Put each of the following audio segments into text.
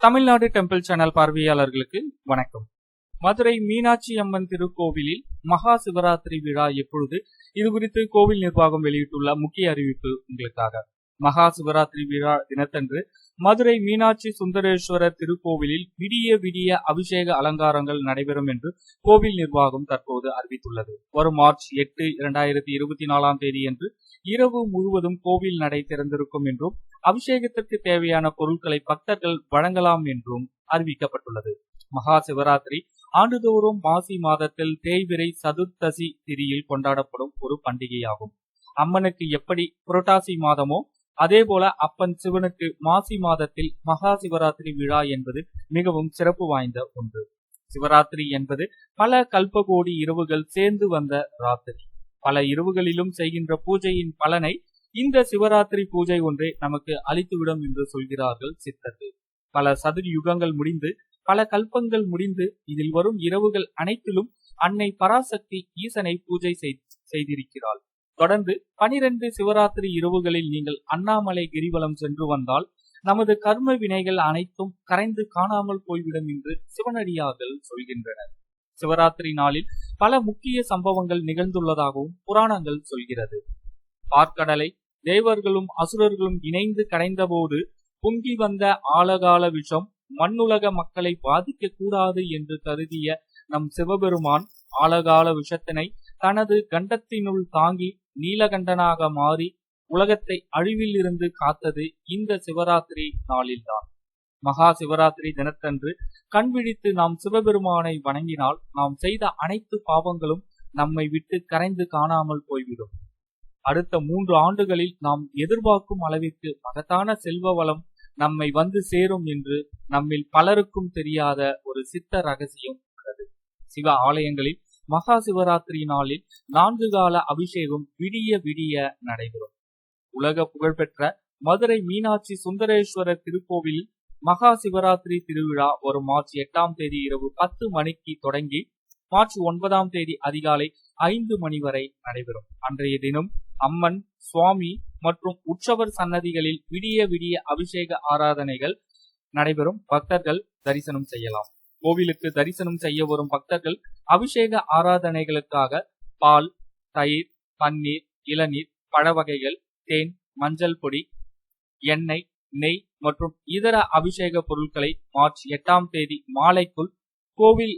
Tamil Nadu temple channel பார்வையாளர்களுக்கு வணக்கம். மதுரை மீனாட்சி அம்மன் திருக்கோவிலில் மகா சிவராத்திரி விழா எப்பொழுது? இது குறித்து கோவில் நிர்வாகம் வெளியிட்டுள்ள முக்கிய அறிவிப்பு உங்களுக்காக. மகா சிவராத்திரி விழா தினத்தன்று மதுரை மீனாட்சி சுந்தரேஸ்வரர் திருக்கோவிலில் விடிய விடிய அபிஷேக அலங்காரங்கள் நடைபெறும் என்று கோவில் நிர்வாகம் தற்போது அறிவித்துள்ளது. வரும் மார்ச் எட்டு இரண்டாயிரத்தி இருபத்தி நாலாம் தேதி என்று இரவு முழுவதும் கோவில் நடை திறந்திருக்கும் என்றும் அபிஷேகத்திற்கு தேவையான பொருட்களை பக்தர்கள் வழங்கலாம் என்றும் அறிவிக்கப்பட்டுள்ளது. மகா சிவராத்திரி ஆண்டுதோறும் மாசி மாதத்தில் தேய்விரை சதுர்த்தசி திரியில் கொண்டாடப்படும் ஒரு பண்டிகையாகும். அம்மனுக்கு எப்படி புரட்டாசி மாதமோ அதே போல அப்பன் சிவனுக்கு மாசி மாதத்தில் மகா சிவராத்திரி விழா என்பது மிகவும் சிறப்பு வாய்ந்த ஒன்று. சிவராத்திரி என்பது பல கல்பகோடி இரவுகள் சேர்ந்து வந்த ராத்திரி. பல இரவுகளிலும் செய்கின்ற பூஜையின் பலனை இந்த சிவராத்திரி பூஜை ஒன்றே நமக்கு அளித்துவிடும் என்று சொல்கிறார்கள் சித்தர்கள். பல சதுர் யுகங்கள் முடிந்து பல கல்பங்கள் முடிந்து இதில் வரும் இரவுகள் அனைத்திலும் அன்னை பராசக்தி ஈசனை பூஜை செய்திருக்கிறாள். தொடர்ந்து பனிரெண்டு சிவராத்திரி இரவுகளில் நீங்கள் அண்ணாமலை கிரிவலம் சென்று வந்தால் நமது கர்ம வினைகள் அனைத்தும் கரைந்து காணாமல் போய்விடும் என்று சிவனடியார்கள் சொல்கின்றனர். சிவராத்திரி நாளில் பல முக்கிய சம்பவங்கள் நிகழ்ந்துள்ளதாகவும் புராணங்கள் சொல்கிறது. பாற்கடலை தேவர்களும் அசுரர்களும் இணைந்து கடைந்தபோது பொங்கி வந்த ஆழகால விஷம் மண்ணுலக மக்களை பாதிக்க கூடாது என்று கருதிய நம் சிவபெருமான் ஆழகால விஷத்தினை தனது கண்டத்தினுள் தாங்கி நீலகண்டனாக மாறி உலகத்தை அழிவில் இருந்து காத்தது இந்த சிவராத்திரி நாளில்தான். மகா சிவராத்திரி தினத்தன்று கண் விழித்து நாம் சிவபெருமானை வணங்கினால் நாம் செய்த அனைத்து பாவங்களும் நம்மை விட்டு கரைந்து காணாமல் போய்விடும். அடுத்த மூன்று ஆண்டுகளில் நாம் எதிர்பார்க்கும் அளவிற்கு மகத்தான செல்வ வளம் நம்மை வந்து சேரும் என்று நம்மில் பலருக்கும் தெரியாத ஒரு சித்த ரகசியம் உள்ளது. சிவ ஆலயங்களில் மகா சிவராத்திரி நாளில் நான்கு கால அபிஷேகம் விடிய விடிய நடைபெறும். உலக புகழ்பெற்ற மதுரை மீனாட்சி சுந்தரேஸ்வரர் திருக்கோவில் மகா சிவராத்திரி திருவிழா வரும் மார்ச் எட்டாம் தேதி இரவு பத்து மணிக்கு தொடங்கி மார்ச் ஒன்பதாம் தேதி அதிகாலை ஐந்து மணி வரை நடைபெறும். அன்றைய தினம் அம்மன் சுவாமி மற்றும் உற்சவர் சன்னதிகளில் விடிய விடிய அபிஷேக ஆராதனைகள் நடைபெறும். பக்தர்கள் தரிசனம் செய்யலாம். கோவிலுக்கு தரிசனம் செய்ய வரும் பக்தர்கள் அபிஷேக ஆராதனைகளுக்காக பால் தயிர் பன்னீர் இளநீர் பழ வகைகள் தேன் மஞ்சள் பொடி எண்ணெய் நெய் மற்றும் இதர அபிஷேக பொருட்களை மார்ச் எட்டாம் தேதி மாலைக்குள் கோவில்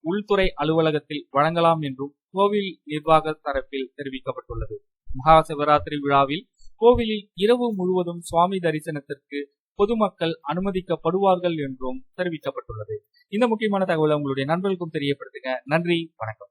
உள்துறை அலுவலகத்தில் வழங்கலாம் என்றும் கோவில் நிர்வாக தரப்பில் தெரிவிக்கப்பட்டுள்ளது. மகா சிவராத்திரி விழாவில் கோவிலில் இரவு முழுவதும் சுவாமி தரிசனத்திற்கு பொதுமக்கள் அனுமதிக்கப்படுவார்கள் என்றும் தெரிவிக்கப்பட்டுள்ளது. இந்த முக்கியமான தகவலை உங்களுடைய நண்பர்களுக்கும் தெரியப்படுத்துங்க. நன்றி. வணக்கம்.